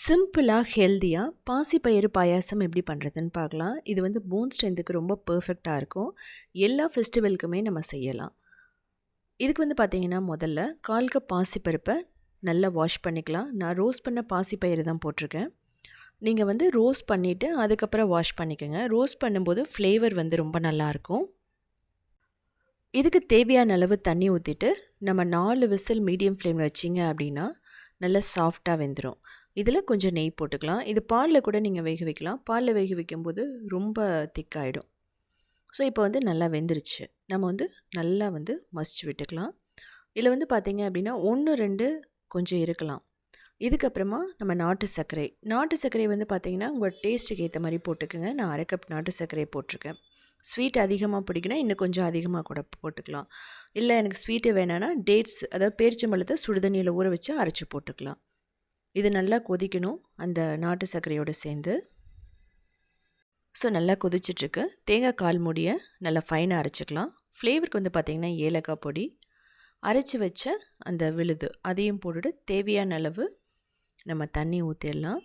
சிம்பிளாக ஹெல்த்தியாக பாசிப்பயிறு பாயாசம் எப்படி பண்ணுறதுன்னு பார்க்கலாம். இது வந்து போன் ஸ்ட்ரென்த்துக்கு ரொம்ப பர்ஃபெக்டாக இருக்கும். எல்லா ஃபெஸ்டிவலுக்குமே நம்ம செய்யலாம். இதுக்கு வந்து பார்த்திங்கன்னா முதல்ல கால் கப் பாசிப்பருப்பை நல்லா வாஷ் பண்ணிக்கலாம். நான் ரோஸ் பண்ண பாசிப்பயிறு தான் போட்டிருக்கேன். நீங்கள் வந்து ரோஸ் பண்ணிவிட்டு அதுக்கப்புறம் வாஷ் பண்ணிக்கோங்க. ரோஸ் பண்ணும்போது ஃப்ளேவர் வந்து ரொம்ப நல்லாயிருக்கும் இதுக்கு தேவையான அளவு தண்ணி ஊற்றிட்டு நம்ம நாலு விசில் மீடியம் ஃப்ளேமில் வச்சிங்க அப்படின்னா நல்லா சாஃப்டாக வெந்துடும் இதில் கொஞ்சம் நெய் போட்டுக்கலாம். இது பாலில் கூட நீங்கள் வேக வைக்கலாம். பாலில் வேக வைக்கும்போது ரொம்ப திக்காயிடும். ஸோ இப்போ வந்து நல்லா வெந்துருச்சு. நம்ம வந்து நல்லா வந்து மசிச்சு விட்டுக்கலாம். இதில் வந்து பார்த்திங்க அப்படின்னா ஒன்று ரெண்டு கொஞ்சம் இருக்கலாம். இதுக்கப்புறமா நம்ம நாட்டு சர்க்கரை. நாட்டு சர்க்கரை வந்து பார்த்திங்கன்னா உங்கள் டேஸ்ட்டுக்கு ஏற்ற மாதிரி போட்டுக்கோங்க. நான் அரை கப் நாட்டு சர்க்கரை போட்டிருக்கேன். ஸ்வீட் அதிகமாக பிடிக்குன்னா இன்னும் கொஞ்சம் அதிகமாக கூட போட்டுக்கலாம். இல்லை எனக்கு ஸ்வீட்டு வேணான்னா டேட்ஸ் அதாவது பேரிச்சம்பழத்தை சுடுதண்ணியில் ஊற வச்சு அரைச்சி போட்டுக்கலாம். இது நல்லா கொதிக்கணும் அந்த நாட்டு சர்க்கரையோடு சேர்ந்து. ஸோ நல்லா கொதிச்சிட்ருக்கு. தேங்காய் கால் மூடியை நல்லா ஃபைனாக அரைச்சிக்கலாம். ஃப்ளேவருக்கு வந்து பார்த்திங்கன்னா ஏலக்காய் பொடி அரைச்சி வச்ச அந்த விழுது அதையும் போட்டுட்டு தேவையான அளவு நம்ம தண்ணி ஊற்றிடலாம்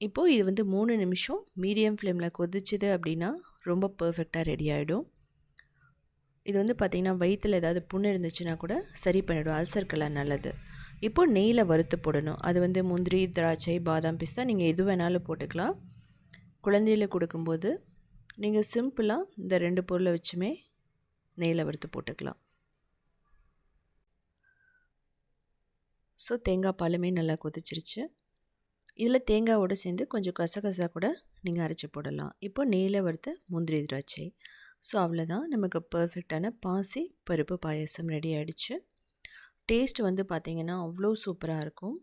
இப்போது இது வந்து மூணு நிமிஷம் மீடியம் ஃப்ளேமில் கொதிச்சுது அப்படின்னா ரொம்ப பர்ஃபெக்டாக ரெடி ஆகிடும் இது வந்து பார்த்திங்கன்னா வயிற்றில் ஏதாவது புண்ணு இருந்துச்சுன்னா கூட சரி பண்ணிவிடும் அல்சர்க்கெல்லாம் நல்லது. இப்போ நெய்யில் வறுத்து போடணும். அது வந்து முந்திரி திராட்சை பாதாம் பிஸ்தா நீங்கள் எது வேணாலும் போட்டுக்கலாம். குழந்தையில கொடுக்கும்போது நீங்கள் சிம்பிளாக இந்த ரெண்டு பொருளை வச்சுமே நெய்யில் வறுத்து போட்டுக்கலாம். ஸோ தேங்காய் பாலுமே நல்லா கொதிச்சிருச்சு. இதில் தேங்காவோடு சேர்ந்து கொஞ்சம் கசகசா கூட நீங்கள் அரைச்சி போடலாம். இப்போ நெய்யில் வறுத்த முந்திரி திராட்சை. ஸோ அவ்வளோதான் நமக்கு பர்ஃபெக்டான பாசி பருப்பு பாயசம் ரெடி ஆகிடுச்சு டேஸ்ட் வந்து பார்த்திங்கன்னா அவ்வளோ சூப்பராக இருக்கும்.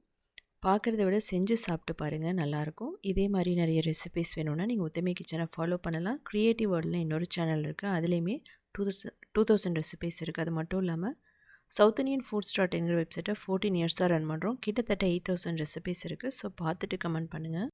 பார்க்குறத விட செஞ்சு சாப்பிட்டு பாருங்கள் நல்லாயிருக்கும் இதே மாதிரி நிறைய ரெசிபிஸ் வேணும்னா நீங்கள் ஒத்துமை கிச்சனை ஃபாலோ பண்ணலாம். க்ரியேட்டிவ் வேர்ல்டில் இன்னொரு சேனல் இருக்குது அதுலேயுமே two thousand two thousand recipes இருக்குது அது மட்டும் இல்லாமல் சவுத் இண்டியன் ஃபுட்ஸ் டாட் என்கிற வெப்சைட்டை ஃபோர்டீன் இயர்ஸ் தான் ரன் பண்ணுறோம் கிட்டத்தட்ட எயிட் தௌசண்ட் ரெசிபிஸ் இருக்குது ஸோ பார்த்துட்டு கமெண்ட் பண்ணுங்கள்